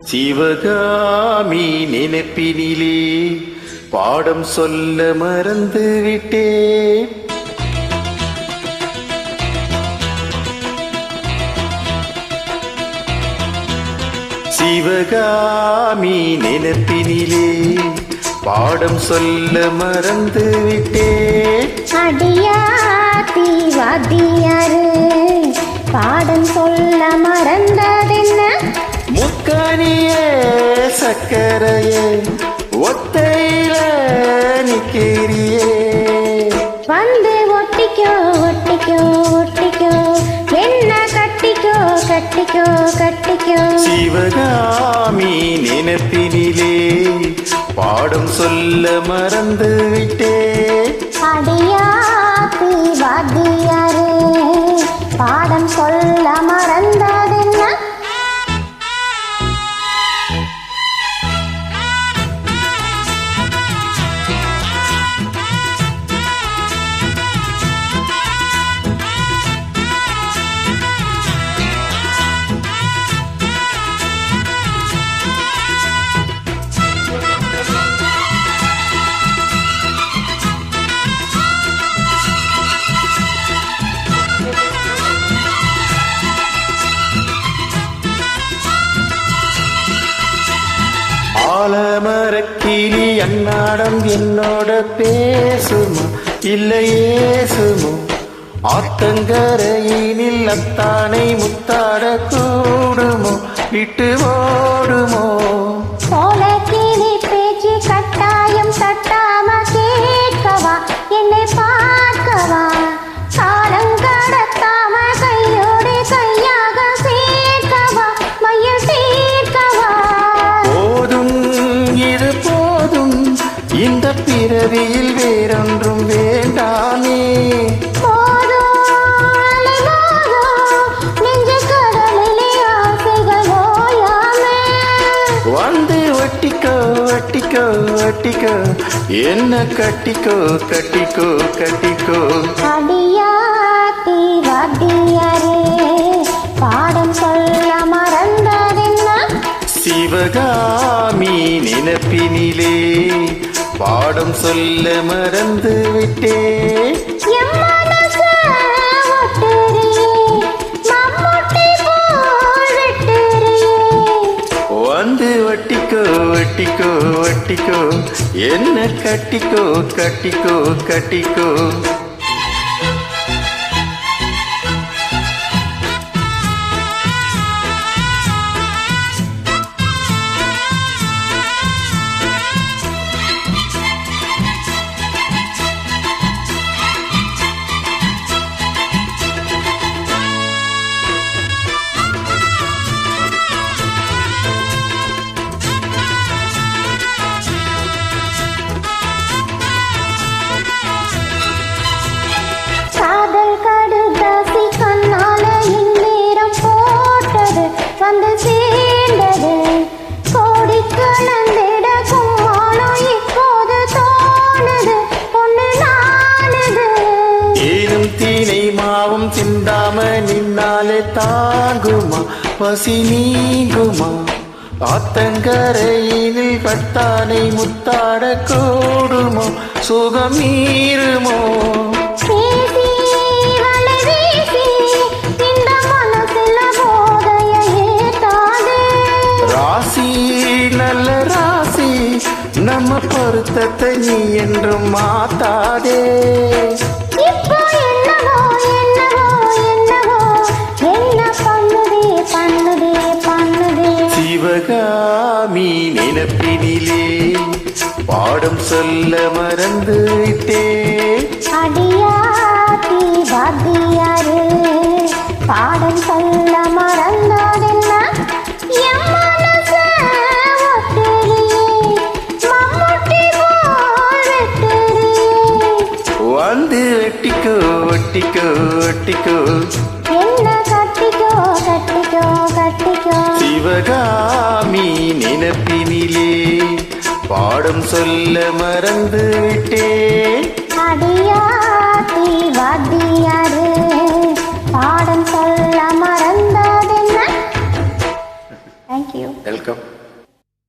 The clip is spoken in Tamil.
சிவகாமி நினைப்பினிலே பாடம் சொல்ல மறந்து விட்டேன். சிவகாமி நினைப்பினிலே பாடம் சொல்ல மறந்து விட்டேன். அடியாத்தி வாத்தியாரு பாடம் சொல்ல மறந்த முக்கனிய சக்கரையே ஒத்தையில நிக்கிறியே வந்து ஒட்டிக்கோ ஒட்டிக்கோ ஒட்டிக்கோ. என்ன கட்டிக்கோ கட்டிக்கோ கட்டிக்கோ. சிவகாமி நினைப்பினிலே பாடம் சொல்ல மறந்து விட்டேன் அடியாத்தி வாத்தியாரு பாடம் ஆலமரக்கிளி அன்னாடம் என்னோட பேசுமா? இல்லையே சுமோ ஆத்தங்கரையினில் அத்தானை முத்தாட கூடுமோ? விட்டு ஓடுமோ? இது போதும். இந்த பிறவியில் வேறொன்றும் வேண்டாமே. வந்து வட்டிக்கோ வட்டிக்கோ வட்டிக்கோ. என்ன கட்டிக்கோ கட்டிக்கோ கட்டிக்கோ. அடியாத்தி சிவகாமி நினப்பினிலே பாடம் சொல்ல மறந்து விட்டேன். வந்து வட்டிக்கோ வட்டிக்கோ வட்டிக்கோ என்ன கட்டிக்கோ கட்டிக்கோ கட்டிக்கோ தாங்குமா? பசி நீங்குமா? ஆத்தங்கரையினில் பட்டானை முத்தாட கூடுமோ? சுகம் மீறுமோ? ராசி நல்ல ராசி நம்ம பொருத்தத்தை நீ என்றும் மாத்தாதே. சிவகாமி நினப்பினிலே பாடம் சொல்ல மறந்து வாத்தியாரு பாடம் சொல்ல வெட்டுறியே. வந்து வெட்டிக்கோ வெட்டிக்கோ வெட்டிக்கோ என்ன கட்டிக்கோ கட்டிக்கோ கட்டிக்கோ. சிவகாமி நினப்பினிலே பாடும் சொல்ல மறந்து விட்டேன்